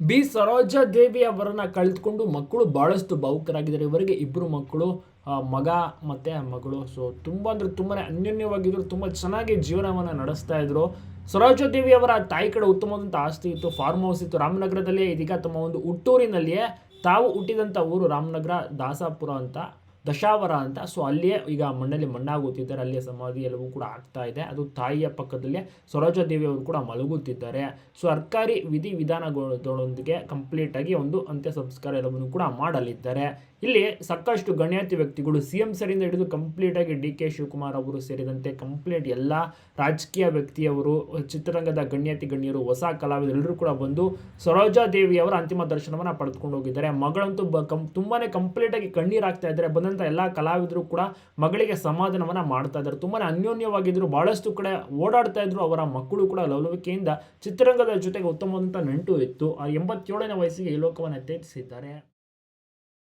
B. Saroja ದೇವಿ ಅವರನ್ನ ಕಳೆದುಕೊಂಡು ಮಕ್ಕಳು ಬಹಳಷ್ಟು ಭಾವುಕರಾಗಿದ್ದಾರೆ. ಇವರಿಗೆ ಇಬ್ಬರು ಮಕ್ಕಳು ಮಗ ಮತ್ತು ಮಗಳು. ಸೊ ತುಂಬ ಅಂದರೆ ತುಂಬಾ ಅನ್ಯೋನ್ಯವಾಗಿದ್ದರು ತುಂಬ ಚೆನ್ನಾಗಿ ಜೀವನವನ್ನು ನಡೆಸ್ತಾ ಇದ್ರು. ಸರೋಜಾ ದೇವಿ ಅವರ ತಾಯಿ ಕಡೆ ಉತ್ತಮವಾದಂಥ ಆಸ್ತಿ ಇತ್ತು. ಫಾರ್ಮ್ ಹೌಸ್ ಇತ್ತು. ರಾಮನಗರದಲ್ಲೇ ಇದೀಗ ತಮ್ಮ ಒಂದು ಹುಟ್ಟೂರಿನಲ್ಲಿಯೇ ತಾವು ಹುಟ್ಟಿದಂಥ ಊರು ರಾಮನಗರ ದಾಸಾಪುರ ಅಂತ ದಶಾವರ ಅಂತ. ಸೊ ಅಲ್ಲಿಯೇ ಈಗ ಮಣ್ಣಲ್ಲಿ ಮಣ್ಣಾಗುತ್ತಿದ್ದಾರೆ. ಅಲ್ಲಿಯ ಸಮಾಧಿ ಎಲ್ಲವೂ ಕೂಡ ಆಗ್ತಾ ಇದೆ. ಅದು ತಾಯಿಯ ಪಕ್ಕದಲ್ಲೇ ದೇವಿ ಅವರು ಕೂಡ ಮಲಗುತ್ತಿದ್ದಾರೆ. ಸರ್ಕಾರಿ ವಿಧಿ ವಿಧಾನಗಳೊಂದಿಗೆ ಕಂಪ್ಲೀಟ್ ಆಗಿ ಒಂದು ಅಂತ್ಯ ಸಂಸ್ಕಾರ ಎಲ್ಲವನ್ನು ಕೂಡ ಮಾಡಲಿದ್ದಾರೆ. ಇಲ್ಲಿ ಸಾಕಷ್ಟು ಗಣ್ಯಾತಿ ವ್ಯಕ್ತಿಗಳು, ಸಿ ಎಂ ಸರಿಂದ ಹಿಡಿದು ಕಂಪ್ಲೀಟ್ ಆಗಿ ಡಿ ಕೆ ಶಿವಕುಮಾರ್ ಅವರು ಸೇರಿದಂತೆ ಕಂಪ್ಲೀಟ್ ಎಲ್ಲ ರಾಜಕೀಯ ವ್ಯಕ್ತಿಯವರು, ಚಿತ್ರರಂಗದ ಗಣ್ಯಾತಿ ಗಣ್ಯರು, ಹೊಸ ಕಲಾವಿದರು ಎಲ್ಲರೂ ಕೂಡ ಬಂದು ಸರೋಜಾ ದೇವಿ ಅವರ ಅಂತಿಮ ದರ್ಶನವನ್ನು ಪಡೆದುಕೊಂಡು ಹೋಗಿದ್ದಾರೆ. ಮಗಳಂತೂ ಬ ಕಂ ತುಂಬಾ ಕಂಪ್ಲೀಟಾಗಿ ಕಣ್ಣೀರಾಗ್ತಾ ಇದ್ದಾರೆ. ಬಂದಂಥ ಎಲ್ಲ ಕಲಾವಿದರು ಕೂಡ ಮಗಳಿಗೆ ಸಮಾಧಾನವನ್ನು ಮಾಡ್ತಾ ಇದ್ದಾರೆ. ತುಂಬಾ ಅನ್ಯೋನ್ಯವಾಗಿದ್ದರು ಭಾಳಷ್ಟು ಕಡೆ ಓಡಾಡ್ತಾ ಇದ್ರು ಅವರ ಮಕ್ಕಳು ಕೂಡ ಲವಲವಿಕೆಯಿಂದ ಚಿತ್ರರಂಗದ ಜೊತೆಗೆ ಉತ್ತಮವಾದಂಥ ನಂಟು ಇತ್ತು. ಆ ಎಂಬತ್ತೇಳನೇ ವಯಸ್ಸಿಗೆ ಈ ಲೋಕವನ್ನು ತ್ಯಜಿಸಿದ್ದಾರೆ